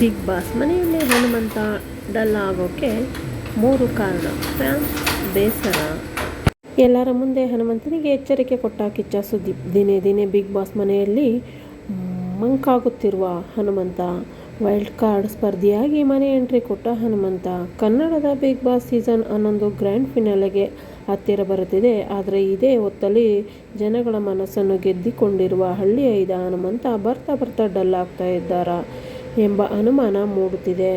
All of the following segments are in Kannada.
ಬಿಗ್ ಬಾಸ್ ಮನೆಯಲ್ಲಿ ಹನುಮಂತ ಡಲ್ ಆಗೋಕ್ಕೆ ಮೂರು ಕಾರಣ. ಫ್ಯಾನ್, ಬೇಸರ. ಎಲ್ಲರ ಮುಂದೆ ಹನುಮಂತನಿಗೆ ಎಚ್ಚರಿಕೆ ಕೊಟ್ಟ ಕಿಚ್ಚ ಸುದೀಪ್ ದಿನೇ ದಿನೇ ಬಿಗ್ ಬಾಸ್ ಮನೆಯಲ್ಲಿ ಮಂಕಾಗುತ್ತಿರುವ ಹನುಮಂತ, ವೈಲ್ಡ್ ಕಾರ್ಡ್ ಸ್ಪರ್ಧಿಯಾಗಿ ಮನೆ ಎಂಟ್ರಿ ಕೊಟ್ಟ ಹನುಮಂತ, ಕನ್ನಡದ ಬಿಗ್ ಬಾಸ್ ಸೀಸನ್ ಹನ್ನೊಂದು ಗ್ರ್ಯಾಂಡ್ ಫಿನಾಲೆಗೆ ಹತ್ತಿರ ಬರುತ್ತಿದೆ. ಆದರೆ ಇದೇ ಹೊತ್ತಲ್ಲಿ ಜನಗಳ ಮನಸ್ಸನ್ನು ಗೆದ್ದಿಕೊಂಡಿರುವ ಹಳ್ಳಿಯ ಐದ ಹನುಮಂತ ಬರ್ತಾ ಬರ್ತಾ ಡಲ್ ಆಗ್ತಾ ಇದ್ದಾರಾ? ಎಂಬ ಅನುಮಾನ ಮೂಡುತ್ತಿದೆ.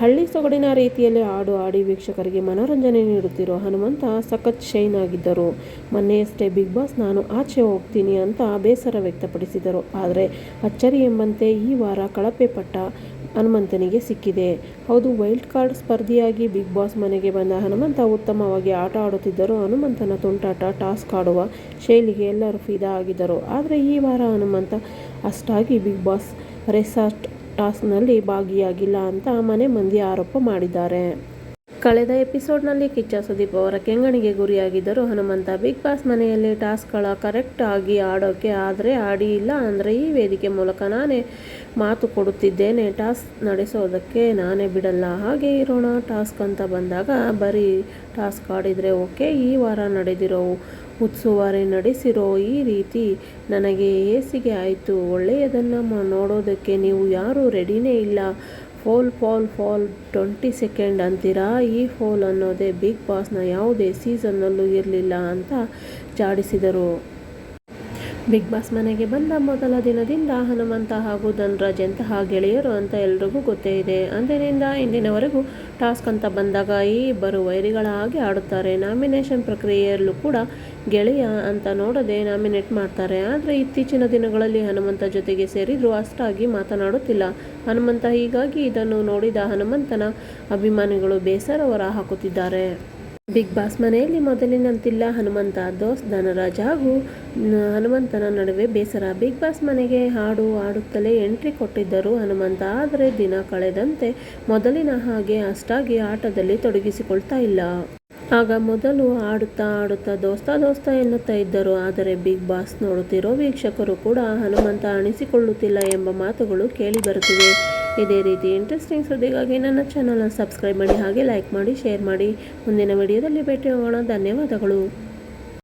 ಹಳ್ಳಿ ಸೊಗಡಿನ ರೀತಿಯಲ್ಲಿ ಹಾಡು ಆಡಿ ವೀಕ್ಷಕರಿಗೆ ಮನೋರಂಜನೆ ನೀಡುತ್ತಿರುವ ಹನುಮಂತ ಸಖತ್ ಶೈನ್ ಆಗಿದ್ದರು. ಮೊನ್ನೆಯಷ್ಟೇ ಬಿಗ್ ಬಾಸ್ ನಾನು ಆಚೆ ಹೋಗ್ತೀನಿ ಅಂತ ಬೇಸರ ವ್ಯಕ್ತಪಡಿಸಿದರು. ಆದರೆ ಅಚ್ಚರಿ ಎಂಬಂತೆ ಈ ವಾರ ಕಳಪೆ ಪಟ್ಟ ಹನುಮಂತನಿಗೆ ಸಿಕ್ಕಿದೆ. ಹೌದು, ವೈಲ್ಡ್ ಕಾರ್ಡ್ ಸ್ಪರ್ಧಿಯಾಗಿ ಬಿಗ್ ಬಾಸ್ ಮನೆಗೆ ಬಂದ ಹನುಮಂತ ಉತ್ತಮವಾಗಿ ಆಟ ಆಡುತ್ತಿದ್ದರು ಹನುಮಂತನ ತುಂಟಾಟ, ಟಾಸ್ಕ್ ಆಡುವ ಶೈಲಿಗೆ ಎಲ್ಲರೂ ಫಿದಾ ಆಗಿದ್ದರು. ಆದರೆ ಈ ವಾರ ಹನುಮಂತ ಅಷ್ಟಾಗಿ ಬಿಗ್ ಬಾಸ್ ರೆಸಾರ್ಟ್ ಟಾಸ್ಕ್ನಲ್ಲಿ ಭಾಗಿಯಾಗಿಲ್ಲ ಅಂತ ಮನೆ ಮಂದಿ ಆರೋಪ ಮಾಡಿದ್ದಾರೆ. ಕಳೆದ ಎಪಿಸೋಡ್ನಲ್ಲಿ ಕಿಚ್ಚ ಸುದೀಪ್ ಅವರ ಕೆಂಗಣಿಗೆ ಗುರಿಯಾಗಿದ್ದರು ಹನುಮಂತ ಬಿಗ್ ಬಾಸ್ ಮನೆಯಲ್ಲಿ ಟಾಸ್ಕ್ಗಳ ಕರೆಕ್ಟ್ ಆಗಿ ಆಡೋಕೆ ಆದರೆ ಆಡಿ ಇಲ್ಲ ಅಂದರೆ ಈ ವೇದಿಕೆ ಮೂಲಕ ನಾನೇ ಮಾತು ಕೊಡುತ್ತಿದ್ದೇನೆ. ಟಾಸ್ಕ್ ನಡೆಸೋದಕ್ಕೆ ನಾನೇ ಬಿಡಲ್ಲ. ಹಾಗೆ ಇರೋಣ, ಟಾಸ್ಕ್ ಅಂತ ಬಂದಾಗ ಬರೀ ಟಾಸ್ಕ್ ಆಡಿದರೆ ಓಕೆ, ಈ ವಾರ ನಡೆದಿರೋ ಉತ್ಸುವಾರಿ ನಡೆಸಿರೋ ಈ ರೀತಿ ನನಗೆ ಏಸಿಗೆ ಆಯಿತು. ಒಳ್ಳೆಯದನ್ನು ನೋಡೋದಕ್ಕೆ ನೀವು ಯಾರೂ ರೆಡಿನೇ ಇಲ್ಲ. Foul, foul foul, twenty second ಅಂತೀರಾ? ಈ ಫೋಲ್ ಅನ್ನೋದೇ ಬಿಗ್ ಬಾಸ್ನ ಯಾವುದೇ ಸೀಸನ್ನಲ್ಲೂ ಇರಲಿಲ್ಲ ಅಂತ ಜಾಡಿಸಿದರು ಬಿಗ್ ಬಾಸ್ ಮನೆಗೆ ಬಂದ ಮೊದಲ ದಿನದಿಂದ ಹನುಮಂತ ಹಾಗೂ ಧನ್ರಾಜ್ ಎಂತಹ ಗೆಳೆಯರು ಅಂತ ಎಲ್ರಿಗೂ ಗೊತ್ತೇ ಇದೆ. ಅಂದಿನಿಂದ ಇಂದಿನವರೆಗೂ ಟಾಸ್ಕ್ ಅಂತ ಬಂದಾಗ ಈ ಇಬ್ಬರು ವೈರಿಗಳ ಹಾಗೆ ಆಡುತ್ತಾರೆ. ನಾಮಿನೇಷನ್ ಪ್ರಕ್ರಿಯೆಯಲ್ಲೂ ಕೂಡ ಗೆಳೆಯ ಅಂತ ನೋಡದೆ ನಾಮಿನೇಟ್ ಮಾಡ್ತಾರೆ. ಆದರೆ ಇತ್ತೀಚಿನ ದಿನಗಳಲ್ಲಿ ಹನುಮಂತ ಜೊತೆಗೆ ಸೇರಿದ್ರು ಅಷ್ಟಾಗಿ ಮಾತನಾಡುತ್ತಿಲ್ಲ. ಹನುಮಂತ ಹೀಗಾಗಿ ಇದನ್ನು ನೋಡಿದ ಹನುಮಂತನ ಅಭಿಮಾನಿಗಳು ಬೇಸರ ಹೊರ ಹಾಕುತ್ತಿದ್ದಾರೆ. ಬಿಗ್ ಬಾಸ್ ಮನೆಯಲ್ಲಿ ಮೊದಲಿನಂತಿಲ್ಲ ಹನುಮಂತ, ದೋಸ್, ಧನರಾಜ್ ಹಾಗೂ ಹನುಮಂತನ ನಡುವೆ ಬೇಸರ. ಬಿಗ್ ಬಾಸ್ ಮನೆಗೆ ಹಾಡು ಹಾಡುತ್ತಲೇ ಎಂಟ್ರಿ ಕೊಟ್ಟಿದ್ದರು ಹನುಮಂತ, ಆದರೆ ದಿನ ಕಳೆದಂತೆ ಮೊದಲಿನ ಹಾಗೆ ಅಷ್ಟಾಗಿ ಆಟದಲ್ಲಿ ತೊಡಗಿಸಿಕೊಳ್ತಾ ಇಲ್ಲ. ಆಗ ಮೊದಲು ಆಡುತ್ತಾ ಆಡುತ್ತಾ ದೋಸ್ತ ದೋಸ್ತ ಎನ್ನುತ್ತಾ ಇದ್ದರು. ಆದರೆ ಬಿಗ್ ಬಾಸ್ ನೋಡುತ್ತಿರೋ ವೀಕ್ಷಕರು ಕೂಡ ಹನುಮಂತ ಅಣಿಸಿಕೊಳ್ಳುತ್ತಿಲ್ಲ ಎಂಬ ಮಾತುಗಳು ಕೇಳಿ ಬರುತ್ತಿವೆ. ಇದೇ ರೀತಿ ಇಂಟ್ರೆಸ್ಟಿಂಗ್ ಸುದ್ದಿಗಾಗಿ ನನ್ನ ಚಾನಲನ್ನು ಸಬ್ಸ್ಕ್ರೈಬ್ ಮಾಡಿ ಹಾಗೆ ಲೈಕ್ ಮಾಡಿ ಶೇರ್ ಮಾಡಿ. ಮುಂದಿನ ವಿಡಿಯೋದಲ್ಲಿ ಭೇಟಿ ಹೋಗೋಣ ಧನ್ಯವಾದಗಳು.